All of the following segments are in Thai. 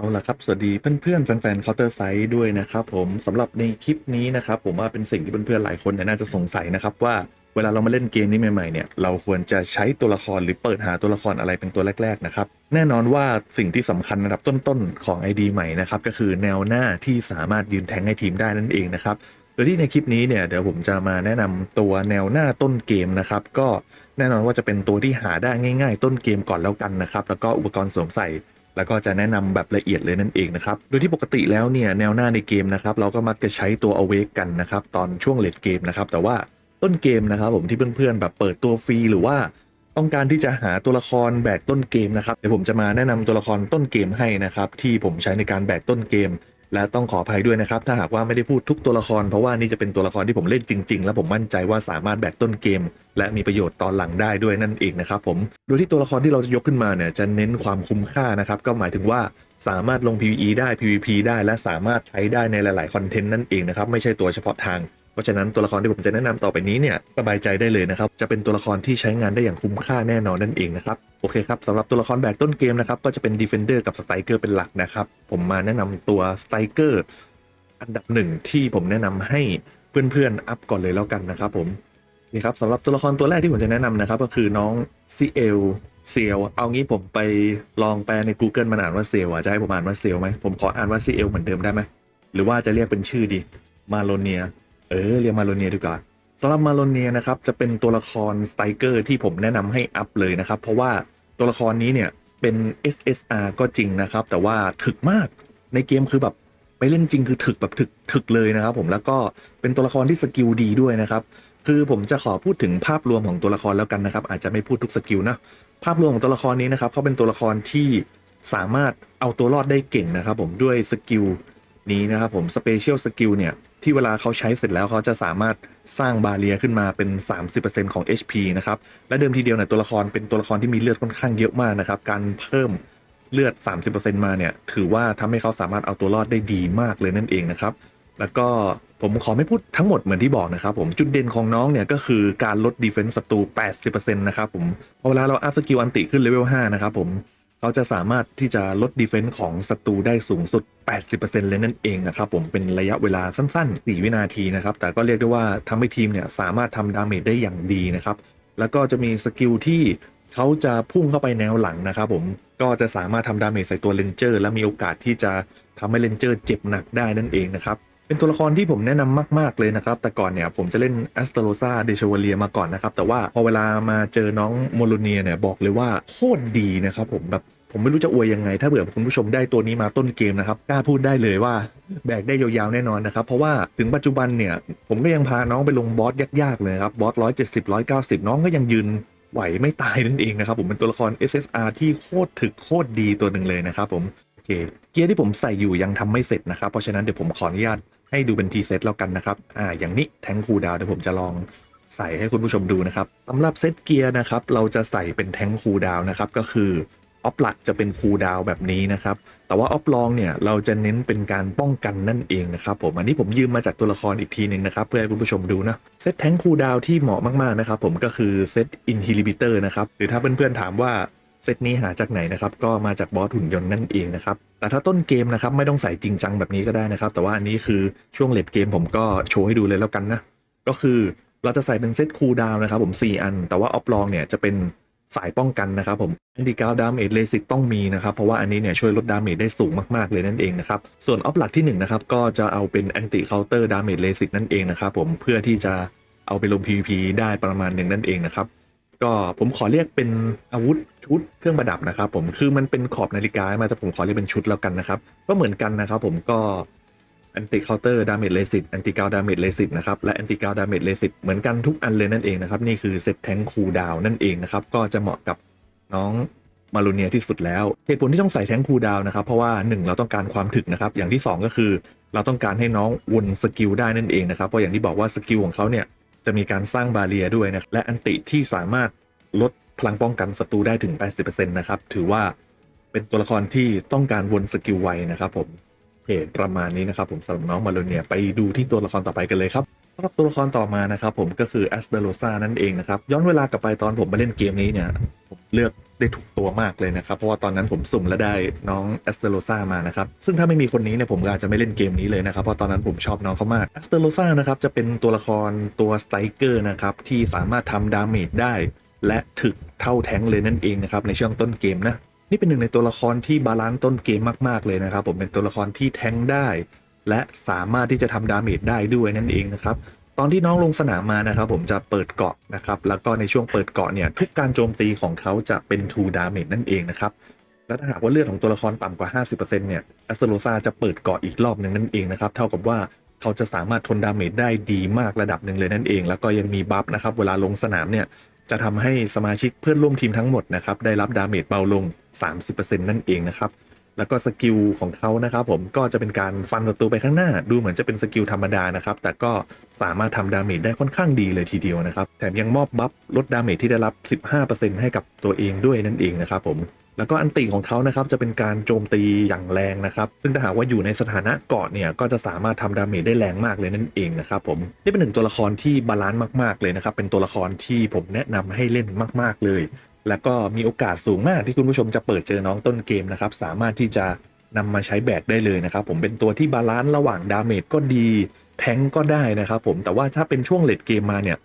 เอาล่ะครับ สวัสดีเพื่อนๆแฟนๆ Counter Strike ด้วยนะครับผมสำหรับในคลิปนี้นะครับผมว่าเป็นสิ่งที่เพื่อนๆ หลายคนน่าจะสงสัยนะครับว่าเวลาเรามาเล่นเกมนี้ใหม่ๆเนี่ยเราควรจะใช้ตัวละครหรือเปิดหาตัวละครอะไรเป็นตัวแรกๆนะครับแน่นอนว่าสิ่งที่สำคัญระดับต้นๆ ของ ID ใหม่นะครับก็คือแนวหน้าที่สามารถยืนแทงให้ทีมได้นั่นเองนะครับโดยที่ในคลิปนี้เนี่ยเดี๋ยวผมจะมาแนะนำตัวแนวหน้าต้นเกมนะครับก็แน่นอนว่าจะเป็นตัวที่หาได้ง่าย ๆ ต้นเกมก่อนแล้วกันนะครับแล้วก็อุปกรณ์สวมใส่ แล้วก็จะแนะนำแบบละเอียดเลยนั่นเองนะครับ โดยที่ปกติแล้วเนี่ยแนวหน้าในเกมนะครับเราก็มักจะใช้ตัว awake กันนะครับตอนช่วงเลดเกมนะครับแต่ว่าต้นเกมนะครับผมที่เพื่อนๆแบบเปิดตัวฟรีหรือว่าต้องการที่จะหาตัวละครแบกต้นเกมนะครับเดี๋ยวผมจะมาแนะนำตัวละครต้นเกมให้นะครับที่ผมใช้ในการแบกต้นเกม และต้องขออภัยด้วยนะครับ ถ้าหากว่าไม่ได้พูดทุกตัวละคร เพราะว่านี่จะเป็นตัวละครที่ผมเล่นจริง ๆ และผมมั่นใจว่าสามารถแบกต้นเกม และมีประโยชน์ตอนหลังได้ด้วยนั่นเองนะครับผมโดยที่ตัวละครที่เราจะยกขึ้นมาเนี่ยจะเน้นความคุ้มค่านะครับก็หมายถึงว่าสามารถลง PVE ได้ PVP ได้และสามารถใช้ได้ในหลาย ๆ คอนเทนต์นั่นเองนะครับไม่ใช่ตัวเฉพาะทาง เพราะฉะนั้นตัวละครที่ผมจะแนะนำต่อไปนี้เนี่ยสบายใจได้เลยนะครับ จะเป็นตัวละครที่ใช้งานได้อย่างคุ้มค่าแน่นอนนั่นเองนะครับ โอเคครับสำหรับตัวละครแบกต้นเกมนะครับ ก็จะเป็น Defender กับ Striker เป็นหลักนะครับ ผมมาแนะนำตัว Striker อันดับหนึ่งที่ผมแนะนำให้เพื่อนๆอัพก่อนเลยแล้วกันนะครับผมนี่ครับสำหรับตัวละครตัวแรกที่ผมจะแนะนำนะครับ ก็คือน้องซีเอลเซียวเอางี้ผมไปลองแปลใน Google มันอ่านว่าเซลอะจะให้ผมอ่านว่าเซลไหมผมขออ่านว่าซีเอลเหมือนเดิมได้ไหมหรือว่าจะเรียกเป็นชื่อดีมาโลเนีย เออเรียกมาโลเนียดีกว่าสำหรับมาโลเนียนะครับจะเป็นตัวละครสไตรเกอร์ที่ผมแนะนำให้อัพเลยนะครับ เพราะว่าตัวละครนี้เนี่ยเป็น SSR ก็จริงนะครับ แต่ว่าถึกมากในเกมคือแบบไปเล่นจริงคือถึกแบบถึกถึกเลยนะครับ ผมแล้วก็เป็นตัวละครที่สกิลดีด้วยนะครับคือผมจะขอพูดถึงภาพรวมของตัวละครแล้วกันนะครับ อาจจะไม่พูดทุกสกิลนะภาพรวมของตัวละครนี้นะครับเขาเป็นตัวละครที่สามารถเอาตัวรอดได้เก่งนะครับ ผมด้วยสกิล นี้นะครับผมสเปเชียลสกิลเนี่ย ที่เวลาเขาใช้เสร็จแล้วเขาจะสามารถสร้างบาเรียขึ้นมาเป็น 30%ของ HP นะครับ และเดิมทีเดียวเนี่ยตัวละครเป็นตัวละครที่มีเลือดค่อนข้างเยอะมากนะครับ การเพิ่มเลือด 30%มาเนี่ย ถือว่าทำให้เขาสามารถเอาตัวรอดได้ดีมากเลยนั่นเองนะครับ แล้วก็ผมขอไม่พูดทั้งหมดเหมือนที่บอกนะครับผมจุดเด่นของน้องเนี่ยก็คือการลดดีเฟนส์ศัตรู 80%นะครับผมพอเวลาเราอัพสกิลอันติขึ้นเลเวล 5 นะครับผม เขาจะสามารถที่จะลดดีเฟนส์ของศัตรูได้สูงสุด 80%เลยนั่นเองนะครับผมเป็นระยะเวลาสั้นๆ 4 วินาทีนะครับ แต่ก็เรียกได้ว่าทำให้ทีมเนี่ยสามารถทำดาเมจได้อย่างดีนะครับ แล้วก็จะมีสกิลที่เขาจะพุ่งเข้าไปแนวหลังนะครับผมก็จะสามารถทำดาเมจใส่ตัวเลนเจอร์และมีโอกาสที่จะทำให้เลนเจอร์เจ็บหนักได้นั่นเองนะครับ เป็นตัวละครที่ผมแนะนำมากๆเลยนะครับ แต่ก่อนเนี่ยผมจะเล่นแอสตโ o ซาเดชวเลียมาก่อนนะครับ แต่ว่าพอเวลามาเจอน้องโมโลเนียเนี่ยบอกเลยว่าโคตรดีนะครับผมแบบผมไม่รู้จะอวยยังไง ถ้าเผื่อคุณผู้ชมได้ตัวนี้มาต้นเกมนะครับกล้าพูดได้เลยว่าแบกได้ยาวๆแน่นอนนะครับ เพราะว่าถึงปัจจุบันเนี่ย ผมก็ยังพาน้องไปลงบอสยากๆเลยครับบอสร้อยเจ็ดสิบร้อยเก้าสิบน้องก็ยังยืนไหวไม่ตายนั่นเองนะครับผมเป็นตัวละคร SSR ที่โคตรถึกโคตรดีตัวหนึ่งเลยนะครับผมโอเคเกียร์ที่ผมใส่อยู่ยังทำไม่เสร็จนะครับเพราะฉะนั้นเดี๋ยวผมขออนุญาต ให้ดูเป็นพรีเซตแล้วกันนะครับอ่าอย่างนี้แทงคูดาวเดี๋ยวผมจะลองใส่ให้คุณผู้ชมดูนะครับสำหรับเซตเกียร์นะครับเราจะใส่เป็นแทงคูดาวนะครับก็คือออฟหลักจะเป็นคูดาวแบบนี้นะครับ แต่ว่าออฟลองเนี่ยเราจะเน้นเป็นการป้องกันนั่นเองนะครับผม อันนี้ผมยืมมาจากตัวละครอีกทีหนึ่งนะครับ เพื่อให้คุณผู้ชมดูนะ เซตแทงคูดาวที่เหมาะมากๆนะครับผมก็คือเซตอินฮิลิบิเตอร์นะครับ หรือถ้าเพื่อนๆถามว่า เซตนี้หาจากไหนนะครับก็มาจากบอสหุ่นยนต์นั่นเองนะครับแต่ถ้าต้นเกมนะครับไม่ต้องใส่จริงจังแบบนี้ก็ได้นะครับ แต่ว่าอันนี้คือช่วงเลดเกมผมก็โชว์ให้ดูเลยแล้วกันนะก็คือเราจะใส่เป็นเซตคูลดาวน์นะครับผม 4 อัน แต่ว่าออฟลองเนี่ยจะเป็นสายป้องกันนะครับผมแอนติกาวดามเอเลสิตต้องมีนะครับ เพราะว่าอันนี้เนี่ยช่วยลดดามเมจได้สูงมาก ๆ เลยนั่นเองนะครับ ส่วนออฟหลักที่1นะครับก็จะเอาเป็นแอนติเคาน์เตอร์ดามเมจเลสิตนั่นเองนะครับผมเพื่อที่จะเอาไปลง PVP ได้ประมาณหนึ่งนั่นเองนะครับ ก็ผมขอเรียกเป็นอาวุธชุดเครื่องประดับนะครับ ผมคือมันเป็นขอบนาฬิกามาจะผมขอเรียกเป็นชุดแล้วกันนะครับ ก็เหมือนกันนะครับผมก็แอนติเคาน์เตอร์ดาเมจเลสิตแอนติกาวดาเมจเลสิตนะครับและแอนติกาวดาเมจเลสิตเหมือนกันทุกอันเลยนั่นเองนะครับนี่คือเซตแทงคูดาวนั่นเองนะครับก็จะเหมาะกับน้องมารูเนียที่สุดแล้วเหตุผลที่ต้องใส่แทงคูดาวนะครับเพราะว่า 1 เราต้องการความถึกนะครับอย่างที่ 2 ก็คือ เราต้องการให้น้องวนสกิลได้นั่นเองนะครับเพราะอย่างที่บอกว่าสกิลของเขาเนี่ย จะมีการสร้างบาเรียด้วยนะและอันติที่สามารถลดพลังป้องกันศัตรูได้ถึง 80%นะครับ ถือว่าเป็นตัวละครที่ต้องการวนสกิลไวนะครับผมเหตุประมาณนี้นะครับผมสำหรับน้องมาโลเนียไปดูที่ตัวละครต่อไปกันเลยครับสำหรับตัวละครต่อมานะครับผมก็คือแอสเดโรซานั่นเองนะครับย้อนเวลากลับไปตอนผมมาเล่นเกมนี้เนี่ยผมเลือก ได้ถูกตัวมากเลยนะครับ เพราะว่าตอนนั้นผมสุ่มและได้น้องแอสเตโรซามานะครับ ซึ่งถ้าไม่มีคนนี้เนี่ยผมก็อาจจะไม่เล่นเกมนี้เลยนะครับ เพราะตอนนั้นผมชอบน้องเขามากแอสเตโรซานะครับจะเป็นตัวละครตัวสไตรเกอร์นะครับที่สามารถทำดาเมจได้ และถึกเท่าแท้งเลยนั่นเองนะครับในช่วงต้นเกมนะนี่เป็นหนึ่งในตัวละครที่บาลานซ์ต้นเกมมากๆเลยนะครับ ผมเป็นตัวละครที่แทงได้ และสามารถที่จะทำดาเมจได้ด้วยนั่นเองนะครับ ตอนที่น้องลงสนามมานะครับผมจะเปิดเกาะนะครับ แล้วก็ในช่วงเปิดเกาะเนี่ยทุกการโจมตีของเขาจะเป็น2 damage นั่นเองนะครับและถ้าหากว่าเลือดของตัวละครต่ำกว่า 50%เนี่ยแอสโตรซาจะเปิดเกาะอีกรอบหนึ่งนั่นเองนะครับ เท่ากับว่าเขาจะสามารถทนดาเมจได้ดีมากระดับหนึ่งเลยนั่นเอง แล้วก็ยังมีบัฟนะครับ เวลาลงสนามเนี่ยจะทำให้สมาชิกเพื่อนร่วมทีมทั้งหมดนะครับได้รับดาเมจเบาลง 30%นั่นเองนะครับ แล้วก็สกิลของเขานะครับผมก็จะเป็นการฟันศัตรูไปข้างหน้า ดูเหมือนจะเป็นสกิลธรรมดานะครับ แต่ก็สามารถทำดาเมจได้ค่อนข้างดีเลยทีเดียวนะครับ แถมยังมอบบัฟลดดาเมจที่ได้รับ 15%ให้กับตัวเองด้วยนั่นเองนะครับผมแล้วก็อันติของเขานะครับจะเป็นการโจมตีอย่างแรงนะครับ ซึ่งถ้าหากว่าอยู่ในสถานะเกาะเนี่ยก็จะสามารถทำดาเมจได้แรงมากเลยนั่นเองนะครับผมนี่เป็นหนึ่งตัวละครที่บาลานซ์มากๆเลยนะครับเป็นตัวละครที่ผมแนะนำให้เล่นมาก ๆเลย แล้วก็มีโอกาสสูงมากที่คุณผู้ชมจะเปิดเจอน้องต้นเกมนะครับ สามารถที่จะนำมาใช้แบกได้เลยนะครับ ผมเป็นตัวที่บาลานซ์ระหว่างดาเมจก็ดี แทงก็ได้นะครับผมแต่ว่าถ้าเป็นช่วงเลดเกมมาเนี่ย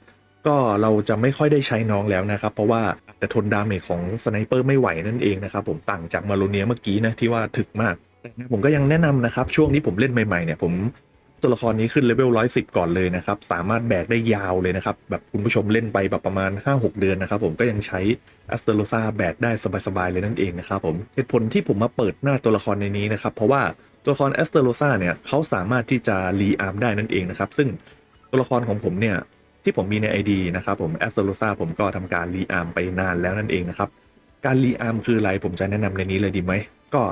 ก็เราจะไม่ค่อยได้ใช้น้องแล้วนะครับ เพราะว่าแต่ทนดาเมจของสไนเปอร์ไม่ไหวนั่นเองนะครับผมต่างจากมาโลเนียเมื่อกี้นะที่ว่าถึกมากแต่ผมก็ยังแนะนำนะครับช่วงนี้ผมเล่นใหม่ๆเนี่ยผม ตัวละครนี้ขึ้นเลเวล110ก่อนเลยนะครับ สามารถแบกได้ยาวเลยนะครับ แบบคุณผู้ชมเล่นไปแบบประมาณ 5-6 เดือนนะครับ ผมก็ยังใช้แอสเตโรซาแบกได้สบายๆเลยนั่นเองนะครับผมเหตุผลที่ผมมาเปิดหน้าตัวละครในนี้นะครับ เพราะว่าตัวละครแอสเตโรซาเนี่ยเขาสามารถที่จะรีอาร์มได้นั่นเองนะครับ ซึ่งตัวละครของผมเนี่ยที่ผมมีใน ID นะครับผม a s t r o s a ผมก็ทำการรีอาร์มไปนานแล้วนั่นเองนะครับการรีอาร์มคืออะไรผมจะแนะนำในนี้เลยดีไหมก็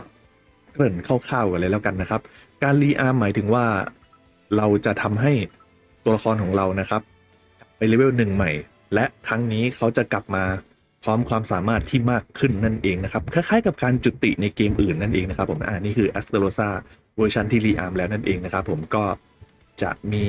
เกริ่นคร่าวๆกันเลยแล้วกันนะครับ การรีอาร์มหมายถึงว่า เราจะทำให้ตัวละครของเรานะครับ ไปเลเวลหนึ่งใหม่ และครั้งนี้เขาจะกลับมาพร้อมความสามารถที่มากขึ้นนั่นเองนะครับคล้ายๆกับการจุติในเกมอื่นนั่นเองนะครับผมอ่านี่คือ a s t r o s a เวอร์ชันที่รีอาร์มแล้วนั่นเองนะครับผมก็จะมี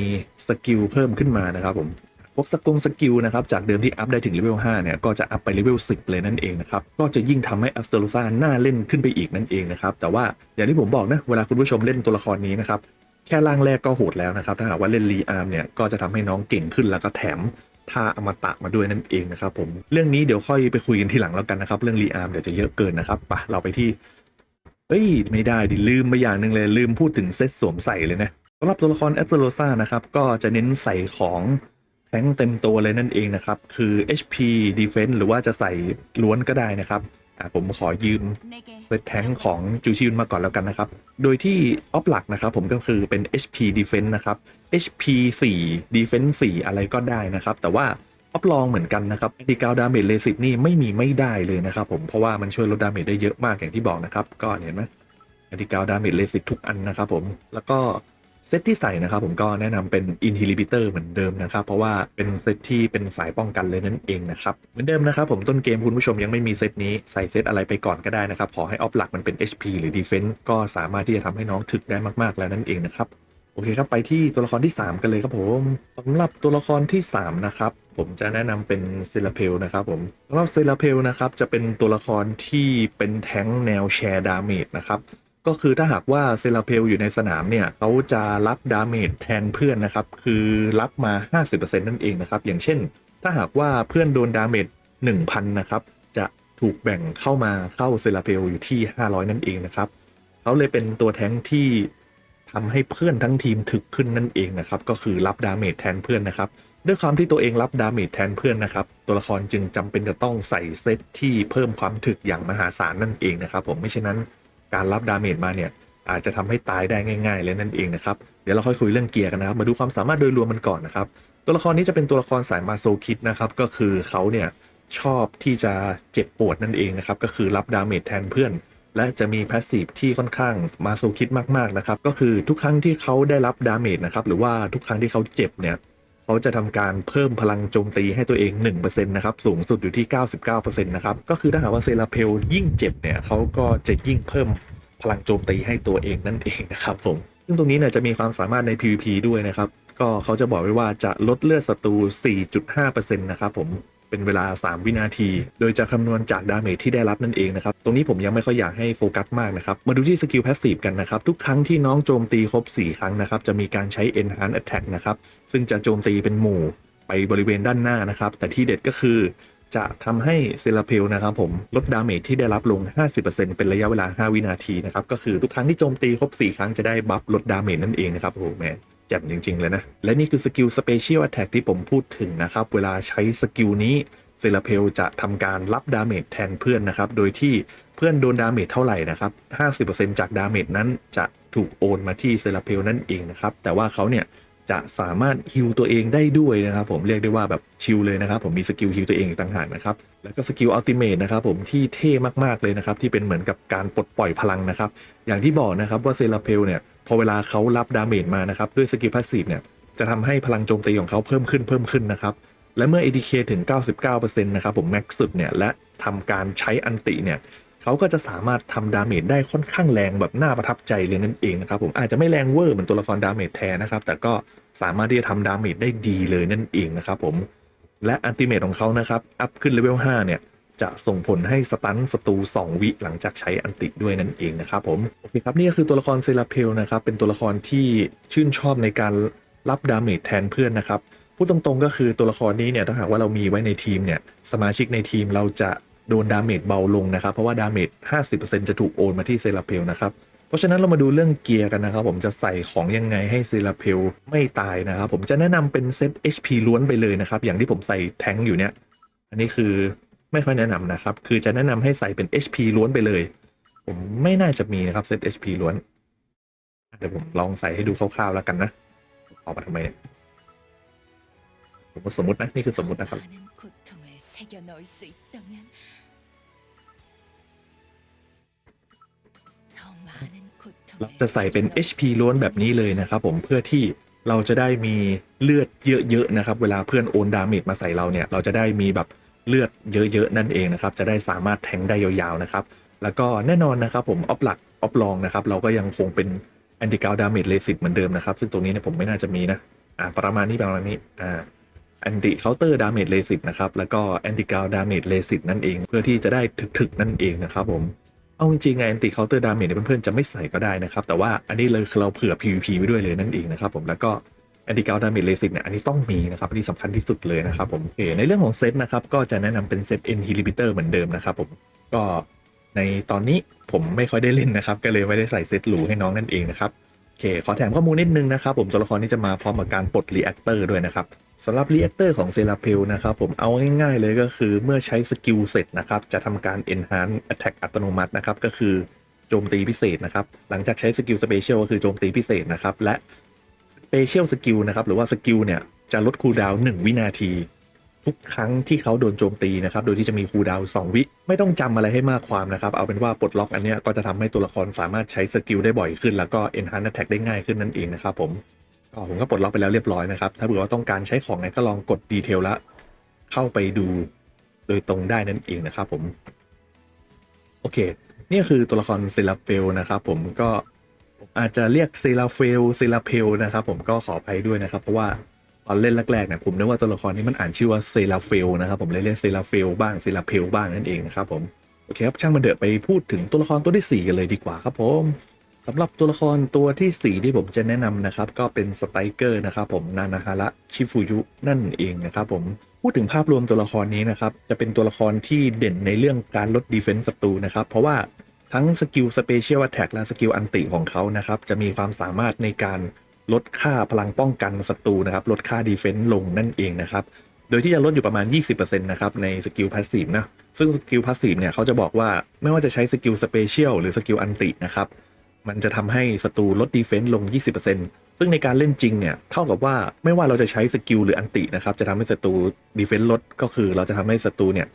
สกิลเพิ่มขึ้นมานะครับผมพวกสกงสกิลนะครับจากเดิมที่อัพได้ถึงเลเวล5เนี่ยก็จะอัพไปเลเวล10 เลยนั่นเองนะครับก็จะยิ่งทำให้อัสเตอร์โลซาน่าเล่นขึ้นไปอีกนั่นเองนะครับแต่ว่าอย่างที่ผมบอกนะเวลาคุณผู้ชมเล่นตัวละครนี้นะครับ แค่ร่างแรกก็โหดแล้วนะครับ ถ้าหากว่าเล่นรีอาร์มเนี่ยก็จะทำให้น้องเก่งขึ้นแล้วก็แถมท่าอมตะมาด้วยนั่นเองนะครับผมเรื่องนี้เดี๋ยวค่อยไปคุยกันทีหลังแล้วกันนะครับ เรื่องรีอาร์มเดี๋ยวจะเยอะเกินนะครับปะเราไปที่เอ้ยไม่ได้ดิลืมไปอย่างหนึ่งเลยลืมพูดถึงเซตสวมใส่เลยนะสำหรับตัวละครแอสเตอร์โลซานะครับก็จะเน้นใส่ของแทงเต็มตัวเลยนั่นเองนะครับคือ HP Defense หรือว่าจะใส่ล้วนก็ได้นะครับ อะผมขอยืมเซตแทงค์ของจูชินมาก่อนแล้วกันนะครับ โดยที่ออฟหลักนะครับผมก็คือเป็น HP Defense นะครับ HP 4 Defense 4 อะไรก็ได้นะครับ แต่ว่าออฟลองเหมือนกันนะครับดีกาวดาเมจเลสิตนี่ไม่มีไม่ได้เลยนะครับผมเพราะว่ามันช่วยลดดาเมจได้เยอะมากอย่างที่บอกนะครับ ก็เห็นไหมดีกาวดาเมจเลสิตทุกอันนะครับผมแล้วก็ เซตที่ใส่นะครับผมก็แนะนำเป็น Inhibitor เหมือนเดิมนะครับ เพราะว่าเป็นเซตที่เป็นสายป้องกันเลยนั่นเองนะครับเหมือนเดิมนะครับผมต้นเกมคุณผู้ชมยังไม่มีเซตนี้ใส่เซตอะไรไปก่อนก็ได้นะครับ ขอให้ออฟหลักมันเป็น HP หรือ Defense ก็สามารถที่จะทำให้น้องถึกได้มากๆแล้วนั่นเองนะครับโอเคครับไปที่ตัวละครที่ 3 กันเลยครับผมสำหรับตัวละครที่ 3 นะครับ ผมจะแนะนำเป็นเซลาเพลนะครับผมสำหรับเซลาเพลนะครับจะเป็นตัวละครที่เป็นแท้งแนวแชร์ดาเมจนะครับ ก็คือถ้าหากว่าเซลาเพลอยู่ในสนามเนี่ยเขาจะรับดาเมจแทนเพื่อนนะครับ คือรับมา 50%นั่นเองนะครับ อย่างเช่น ถ้าหากว่าเพื่อนโดนดาเมจ1,000 นะครับ จะถูกแบ่งเข้ามาเข้าเซลาเพลอยู่ที่ 500 นั่นเองนะครับเขาเลยเป็นตัวแท้งที่ทำให้เพื่อนทั้งทีมถึกขึ้นนั่นเองนะครับ ก็คือรับดาเมจแทนเพื่อนนะครับ ด้วยความที่ตัวเองรับดาเมจแทนเพื่อนนะครับ ตัวละครจึงจำเป็นจะต้องใส่เซตที่เพิ่มความถึกอย่างมหาศาลนั่นเองนะครับ ผมไม่เช่นนั้น การรับดาเมจมาเนี่ยอาจจะทำให้ตายได้ง่าย ๆ เลยนั่นเองนะครับเดี๋ยวเราค่อยคุยเรื่องเกียร์กันนะครับมาดูความสามารถโดยรวมมันก่อนนะครับตัวละครนี้จะเป็นตัวละครสายมาโซคิดนะครับก็คือเขาเนี่ยชอบที่จะเจ็บปวดนั่นเองนะครับก็คือรับดาเมจแทนเพื่อน และจะมีแพสซีฟที่ค่อนข้างมาโซคิดมากๆนะครับก็คือทุกครั้งที่เขาได้รับดาเมจนะครับหรือว่าทุกครั้งที่เขาเจ็บเนี่ย เขาจะทำการเพิ่มพลังโจมตีให้ตัวเอง 1%นะครับสูงสุดอยู่ที่ 99%นะครับก็คือถ้าหากว่าเซราเพลยิ่งเจ็บเนี่ยเขาก็จะยิ่งเพิ่มพลังโจมตีให้ตัวเองนั่นเองนะครับผมซึ่งตรงนี้เนี่ยจะมีความสามารถใน PVP ด้วยนะครับก็เขาจะบอกไว้ว่าจะลดเลือดศัตรู 4.5%นะครับผม เป็นเวลา 3 วินาที โดยจะคำนวณจากดาเมจที่ได้รับนั่นเองนะครับ ตรงนี้ผมยังไม่ค่อยอยากให้โฟกัสมากนะครับ มาดูที่สกิลแพสซีฟกันนะครับ ทุกครั้งที่น้องโจมตีครบ 4 ครั้งนะครับ จะมีการใช้ Enhance Attack นะครับ ซึ่งจะโจมตีเป็นหมู่ไปบริเวณด้านหน้านะครับ แต่ที่เด็ดก็คือจะทำให้เซราเพลนะครับผมลดดาเมจที่ได้รับลง 50%เป็นระยะเวลา 5 วินาทีนะครับ ก็คือทุกครั้งที่โจมตีครบ 4 ครั้งจะได้บัฟลดดาเมจนั่นเองนะครับโอ้โหแม่ แจ่มจริง ๆ เลยนะ และนี่คือสกิลสเปเชียล t แทกที่ผมพูดถึงนะครับ เวลาใช้สกิลนี้เซราเพลจะทำการรับดาเมจแทนเพื่อนนะครับ โดยที่เพื่อนโดนดาเมจเท่าไหร่นะครับ 50%จากดาเมจนั้นจะถูกโอนมาที่เซราเพลนั่นเองนะครับ แต่ว่าเขาเนี่ยจะสามารถฮิลตัวเองได้ด้วยนะครับผมเรียกได้ว่าแบบชิลเลยนะครับ ผมมีสกิลฮิลตัวเองอีกต่างหากนะครับ แล้วก็สกิลอัลติเมทนะครับผมที่เท่มากๆเลยนะครับ ที่เป็นเหมือนกับการปลดปล่อยพลังนะครับ อย่างที่บอกนะครับว่าเซราเพลเนี่ย พอเวลาเขารับดาเมจมานะครับด้วยสกิลพาสซีฟเนี่ยจะทำให้พลังโจมตีของเขาเพิ่มขึ้นเพิ่มขึ้นนะครับและเมื่อ ADK ถึง 99%นะครับผมแม็กซ์สุดเนี่ยและทำการใช้อันติเนี่ยเขาก็จะสามารถทำดาเมจได้ค่อนข้างแรงแบบน่าประทับใจเลยนั่นเองนะครับผมอาจจะไม่แรงเวอร์เหมือนตัวละครดาเมจแท้นะครับแต่ก็สามารถที่จะทำดาเมจได้ดีเลยนั่นเองนะครับผมและอันติเมทของเขานะครับอัพขึ้นเลเวล5เนี่ย จะส่งผลให้สตันศัตรู2 วิหลังจากใช้อันติด้วยนั่นเองนะครับผมโอเคครับนี่ก็คือตัวละครเซราเพลนะครับเป็นตัวละครที่ชื่นชอบในการรับดาเมจแทนเพื่อนนะครับพูดตรงๆก็คือตัวละครนี้เนี่ยถ้าหากว่าเรามีไว้ในทีมเนี่ยสมาชิกในทีมเราจะโดนดาเมจเบาลงนะครับ เพราะว่าดาเมจ50%จะถูกโอนมาที่เซราเพลนะครับเพราะฉะนั้นเรามาดูเรื่องเกียร์กันนะครับ ผมจะใส่ของยังไงให้เซราเพลไม่ตายนะครับ ผมจะแนะนำเป็นเซต HP ล้วนไปเลยนะครับ อย่างที่ผมใส่แทงอยู่เนี่ย อันนี้คือ ไม่ค่อยแนะนำนะครับ คือจะแนะนำให้ใส่เป็น HP ล้วนไปเลย ผมไม่น่าจะมีนะครับเซต HP ล้วน เดี๋ยวผมลองใส่ให้ดูคร่าวๆแล้วกันนะออกมาทำไมเนี่ยผมสมมตินะ นี่คือสมมตินะครับ เราจะใส่เป็น HP ล้วนแบบนี้เลยนะครับผมเพื่อที่เราจะได้มีเลือดเยอะๆนะครับ เวลาเพื่อนโอนดาเมจมาใส่เราเนี่ย เราจะได้มีแบบ เลือดเยอะๆ นั่นเองนะครับ จะได้สามารถแทงได้ยาวๆนะครับ แล้วก็แน่นอนนะครับผมออฟหลักออฟลองนะครับ เราก็ยังคงเป็นแอนติกา d ดาเมจเลสิตเหมือนเดิมนะครับ ซึ่งตรงนี้เนี่ยผมไม่น่าจะมีนะอ่าประมาณนี้ประมาณนี้อ่าแอนติเคาน์เตอร์ดาเมจเลสิตนะครับ แล้วก็แอนติกา d ดาเมจเลสิตนั่นเอง เพื่อที่จะได้ถึกๆ นั่นเองนะครับผมเอาจริงๆไงแอนติเคาน์เตอร์ดาเมจเนี่ยเพื่อนๆจะไม่ใส่ก็ได้นะครับ แต่ว่าอันนี้เลยคือเราเผื่อ PVP ไว้ด้วยเลยนั่นเองนะครับผมแล้วก็ แอนติกา d ดามจเลสิตเนี่ยอันนี้ต้องมีนะครับอันนี้สำคัญที่สุดเลยนะครับผมโอเคในเรื่องของเซตนะครับก็จะแนะนำเป็นเซต Inhibitor เหมือนเดิมนะครับผมก็ในตอนนี้ผมไม่ค่อยได้เล่นนะครับ ก็เลยไม่ได้ใส่เซตหรูให้น้องนั่นเองนะครับโอเคขอแถมข้อมูลนิดนึงนะครับผมตัวละครนี้จะมาพร้อมกับการปลดรีแอคเตอร์ด้วยนะครับสำหรับรีแอคเตอร์ของเซราเพลนะครับผมเอาง่ายๆเลยก็คือเมื่อใช้สกิลเสร็จนะครับจะทำการ enhance attack อัตโนมัตินะครับก็คือโจมตีพิเศษนะครับหลังจากใช้สกิลสเปเชียลก็คือโจมตีพิเศษนะครับและ ปเชียลสกิลนะครับหรือว่าสกิลเนี่ยจะลดคูลดาวน์1วินาที ทุกครั้งที่เขาโดนโจมตีนะครับโดยที่จะมีคูลดาวน์2วิ ไม่ต้องจำอะไรให้มากความนะครับ เอาเป็นว่าปลดล็อกอันเนี้ยก็จะทำให้ตัวละครสามารถใช้สกิลได้บ่อยขึ้น แล้วก็ enhance attack ได้ง่ายขึ้นนั่นเองนะครับผมก็ผมก็ปลดล็อกไปแล้วเรียบร้อยนะครับ ถ้าเผื่อว่าต้องการใช้ของไงก็ลองกดดีเทลล้วเข้าไปดูโดยตรงได้นั่นเองนะครับผม โอเค นี่คือตัวละครเซราเฟลนะครับผมก็ อาจจะเรียกเซราเฟลเซราเพลนะครับผมก็ขออภัยด้วยนะครับ เพราะว่าตอนเล่นแรกๆเนี่ยผมนึกว่าตัวละครนี้มันอ่านชื่อว่าเซราเฟลนะครับผมเลยเรียกเซราเฟลบ้างเซราเพลบ้างนั่นเองนะครับผมโอเคครับช่างมันเดอะไปพูดถึงตัวละครตัวที่สี่กันเลยดีกว่าครับผมสำหรับตัวละครตัวที่ 4 ที่ผมจะแนะนำนะครับ ก็เป็นสไตเกอร์นะครับผมนานาฮาระชิฟูยุนั่นเองนะครับผมพูดถึงภาพรวมตัวละครนี้นะครับ จะเป็นตัวละครที่เด่นในเรื่องการลดดีเฟนส์ศัตรูนะครับ เพราะว่า ทั้งสกิลสเปเชียล a t แท c k และสกิลอันติของเขานะครับ จะมีความสามารถในการลดค่าพลังป้องกันศัตรูนะครับลดค่าดีเฟนส์ลงนั่นเองนะครับ โดยที่จะลดอยู่ประมาณ 20%นะครับในสกิลพาสซีฟนะซึ่งสกิลพาสซีฟเนี่ยเขาจะบอกว่าไม่ว่าจะใช้สกิลสเปเชียลหรือสกิลอันตินะครับมันจะทำให้ศัตรูลดดีเฟนซ์ลง 20%ซึ่งในการเล่นจริงเนี่ยเท่ากับว่าไม่ว่าเราจะใช้สกิลหรืออันตินะครับจะทำให้ศัตรูดีเฟนซ์ลดก็คือเราจะทำให้ศัตรูเนี่ย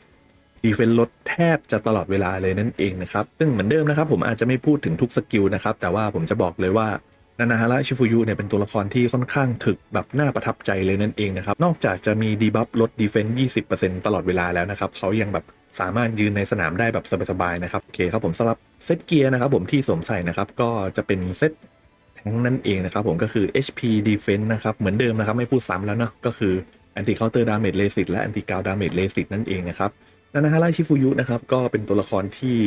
ดีเฟนซ์ลดแทบจะตลอดเวลาเลยนั่นเองนะครับ ซึ่งเหมือนเดิมนะครับ ผมอาจจะไม่พูดถึงทุกสกิลนะครับ แต่ว่าผมจะบอกเลยว่านานาฮาระชิฟูยุเนี่ยเป็นตัวละครที่ค่อนข้างถึกแบบน่าประทับใจเลยนั่นเองนะครับ นอกจากจะมีดีบัฟลดดีเฟนซ์20%ตลอดเวลาแล้วนะครับ เขายังแบบสามารถยืนในสนามได้แบบสบายๆนะครับ โอเคครับผมสำหรับเซตเกียร์นะครับผมที่สวมใส่นะครับ ก็จะเป็นเซตแทงนั่นเองนะครับผมก็คือ HP Defense นะครับ เหมือนเดิมนะครับ ไม่พูดซ้ำแล้วเนาะก็คือ anti counter damage resist และ anti ground damage resist นั่นเองนะครับ นานาฮาราชิฟูยุนะครับ ก็เป็นตัวละครที่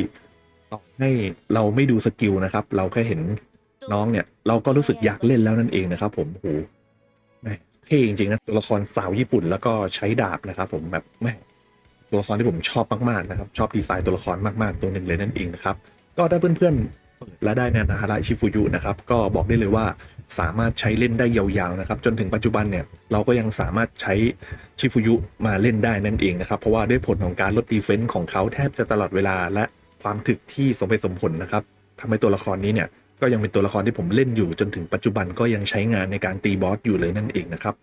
ต่อให้เราไม่ดูสกิลนะครับ เราแค่เห็นน้องเนี่ย เราก็รู้สึกอยากเล่นแล้วนั่นเองนะครับ ผมโหแม่เท่จริงๆนะตัวละครสาวญี่ปุ่นแล้วก็ใช้ดาบนะครับ ผมแบบแม่ตัวละครที่ผมชอบมากๆนะครับ ชอบดีไซน์ตัวละครมากๆตัวหนึ่งเลยนั่นเองนะครับ ก็ถ้าเพื่อนๆ และได้นานาฮาราชิฟูยุนะครับก็บอกได้เลยว่าสามารถใช้เล่นได้ยาวๆนะครับจนถึงปัจจุบันเนี่ยเราก็ยังสามารถใช้ชิฟูยุมาเล่นได้นั่นเองนะครับเพราะว่าด้วยผลของการลดดีเฟนส์ของเขาแทบจะตลอดเวลาและความถึกที่สมเหตุสมผลนะครับทำให้ตัวละครนี้เนี่ยก็ยังเป็นตัวละครที่ผมเล่นอยู่จนถึงปัจจุบันก็ยังใช้งานในการตีบอสอยู่เลยนั่นเองนะครับ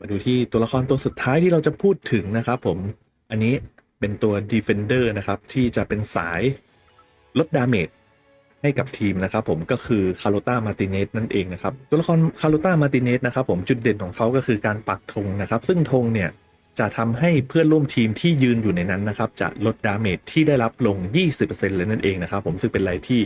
มาดูที่ตัวละครตัวสุดท้ายที่เราจะพูดถึงนะครับผมอันนี้เป็นตัว Defender นะครับที่จะเป็นสายลดดาเมจ ให้กับทีมนะครับผมก็คือคาร์ลต้ามาติเนสนั่นเองนะครับตัวละครคาร์ลต้ามาติเนสนะครับผมจุดเด่นของเขาก็คือการปักธงนะครับ ซึ่งธงเนี่ยจะทำให้เพื่อนร่วมทีมที่ยืนอยู่ในนั้นนะครับ จะลดดาเมจที่ได้รับลง 20%เลยนั่นเองนะครับผมซึ่งเป็นอะไรที่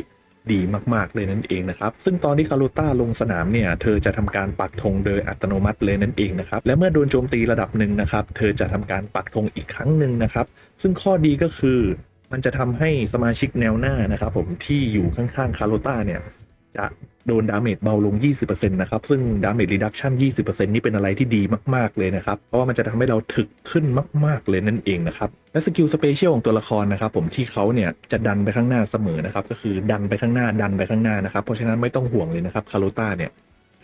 ดีมากๆเลยนั่นเองนะครับ ซึ่งตอนที่คาร์ลต้าลงสนามเนี่ย เธอจะทำการปักธงโดยอัตโนมัติเลยนั่นเองนะครับ และเมื่อโดนโจมตีระดับหนึ่งนะครับ เธอจะทำการปักธงอีกครั้งหนึ่งนะครับ ซึ่งข้อดีก็คือ มันจะทำให้สมาชิกแนวหน้านะครับผมที่อยู่ข้างๆคาร์โลต้าเนี่ย จะโดนดาเมจเบาลง 20%นะครับ ซึ่งดาเมจรีดักชัน20%นี่เป็นอะไรที่ดีมากๆเลยนะครับ เพราะว่ามันจะทำให้เราถึกขึ้นมาก ๆ เลยนั่นเองนะครับ และสกิลสเปเชียลของตัวละครนะครับผมที่เขาเนี่ยจะดันไปข้างหน้าเสมอนะครับ ก็คือดันไปข้างหน้าดันไปข้างหน้านะครับ เพราะฉะนั้นไม่ต้องห่วงเลยนะครับคาร์โลต้าเนี่ย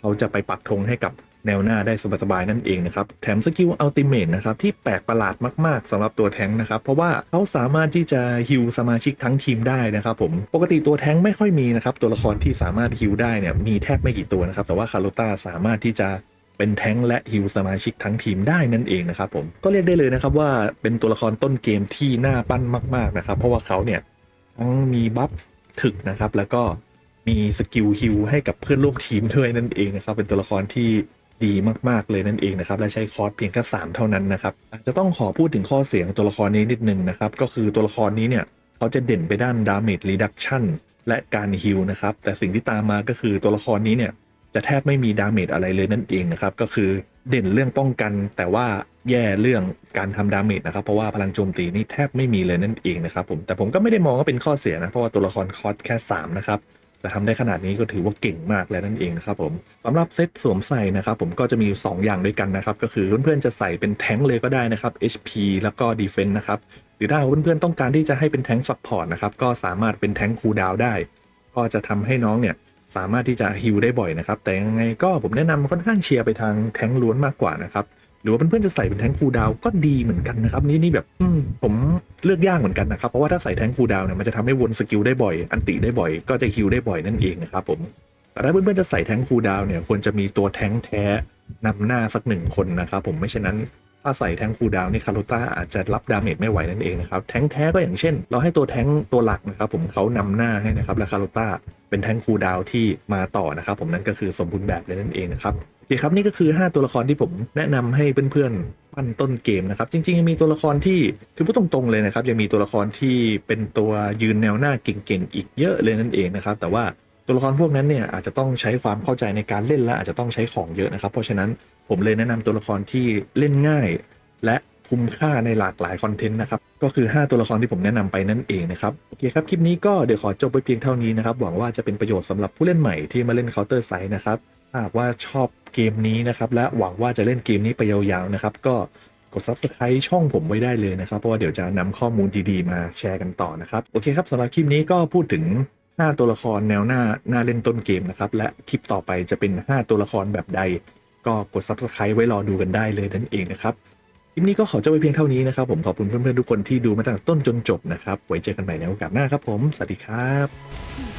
เขาจะไปปักธงให้กับแนวหน้าได้สบายๆนั่นเองนะครับ แถมสกิลอัลติเมทนะครับที่แปลกประหลาดมากๆสำหรับตัวแท้งนะครับ เพราะว่าเขาสามารถที่จะฮิวสมาชิกทั้งทีมได้นะครับผม ปกติตัวแท้งไม่ค่อยมีนะครับ ตัวละครที่สามารถฮิวได้เนี่ยมีแทบไม่กี่ตัวนะครับ แต่ว่าคาร์โลต้าสามารถที่จะเป็นแท้งและฮิวสมาชิกทั้งทีมได้นั่นเองนะครับผม ก็เรียกได้เลยนะครับว่าเป็นตัวละครต้นเกมที่น่าปั้นมาก ๆนะครับ เพราะว่าเขาเนี่ยทั้งมีบัฟถึกนะครับแล้วก็ มีสกิลฮิลให้กับเพื่อนร่วมทีมด้วยนั่นเองนะครับ เป็นตัวละครที่ดีมาก ๆ เลยนั่นเองนะครับ และใช้คอร์สเพียงแค่3เท่านั้นนะครับอาจจะต้องขอพูดถึงข้อเสียงตัวละครนี้นิดนึงนะครับ ก็คือตัวละครนี้เนี่ยเขาจะเด่นไปด้าน Damage Reduction และการฮิลนะครับ แต่สิ่งที่ตามมาก็คือตัวละครนี้เนี่ยจะแทบไม่มีดาเมจอะไรเลยนั่นเองนะครับ ก็คือเด่นเรื่องป้องกัน แต่ว่าแย่เรื่องการทำดาเมจนะครับ เพราะว่าพลังโจมตีนี่แทบไม่มีเลยนั่นเองนะครับผมแต่ผมก็ไม่ได้มองว่าเป็นข้อเสียนะเพราะว่าตัวละครคอสแค่3นะครับ จะทำได้ขนาดนี้ก็ถือว่าเก่งมากแล้วนั่นเองครับผมสำหรับเซตสวมใส่นะครับผมก็จะมี2อย่างด้วยกันนะครับ ก็คือเพื่อนๆจะใส่เป็นแท้งเลยก็ได้นะครับ HP แล้วก็ Defense นะครับ หรือถ้าเพื่อนๆต้องการที่จะให้เป็นแท้งซัพพอร์ตนะครับก็สามารถเป็นแท้งคูลดาวได้ ก็จะทำให้น้องเนี่ยสามารถที่จะฮิลได้บ่อยนะครับ แต่ยังไงก็ผมแนะนำค่อนข้างเชียร์ไปทางแท้งล้วนมากกว่านะครับ หรือว่าเพื่อนๆจะใส่เป็นแท้งคูลดาวน์ก็ดีเหมือนกันนะครับนี่นี่แบบอืมผมเลือกยากเหมือนกันนะครับ เพราะว่าถ้าใส่แท้งคูลดาวน์เนี่ยมันจะทำให้วนสกิลได้บ่อย อันติได้บ่อยก็จะฮิลได้บ่อยนั่นเองนะครับผมแต่ถ้าเพื่อนๆจะใส่แท้งคูลดาวน์เนี่ยควรจะมีตัวแท้งแท้นำหน้าสักหนึ่งคนนะครับผมไม่เช่นนั้น ถ้าใส่แทงคูดาวนี่คารุต้าอาจจะรับดาเมจไม่ไหวนั่นเองนะครับแทงแท้ก็อย่างเช่น เราให้ตัวแทงตัวหลักนะครับผมเขานำหน้าให้นะครับและคารุต้าเป็นแทงคูดาวที่มาต่อนะครับผมนั่นก็คือสมบูรณ์แบบเลยนั่นเองนะครับโอเคครับนี่ก็คือ 5 ตัวละครที่ผมแนะนำให้เพื่อนๆปั้นต้นเกมนะครับจริงๆยังมีตัวละครที่คือพูดตรงๆเลยนะครับยังมีตัวละครที่เป็นตัวยืนแนวหน้าเก่งๆอีกเยอะเลยนั่นเองนะครับแต่ว่า ตัวละครพวกนั้นเนี่ยอาจจะต้องใช้ความเข้าใจในการเล่นและอาจจะต้องใช้ของเยอะนะครับ เพราะฉะนั้นผมเลยแนะนำตัวละครที่เล่นง่าย และคุ้มค่าในหลากหลายคอนเทนต์นะครับ ก็คือ 5 ตัวละครที่ผมแนะนำไปนั่นเองนะครับโอเคครับคลิปนี้ก็เดี๋ยวขอจบไปเพียงเท่านี้นะครับหวังว่าจะเป็นประโยชน์สำหรับผู้เล่นใหม่ที่มาเล่น Counter Strike นะครับถ้าหากว่าชอบเกมนี้นะครับและหวังว่าจะเล่นเกมนี้ไปยาวๆนะครับก็กด Subscribe ช่องผมไว้ได้เลยนะครับ เพราะว่าเดี๋ยวจะนำข้อมูลดีๆ มาแชร์กันต่อนะครับ โอเคครับสำหรับคลิปนี้ก็พูดถึง 5 ตัวละครแนวหน้าหน้าเล่นต้นเกมนะครับ และคลิปต่อไปจะเป็น 5 ตัวละครแบบใด ก็กด Subscribe ไว้รอดูกันได้เลยนั่นเองนะครับคลิปนี้ก็ขอจบไปเพียงเท่านี้นะครับ ผมขอบคุณเพื่อนๆทุกคนที่ดูมาตั้งแต่ต้นจนจบนะครับ ไว้เจอกันใหม่ในโอกาสหน้าครับผม สวัสดีครับ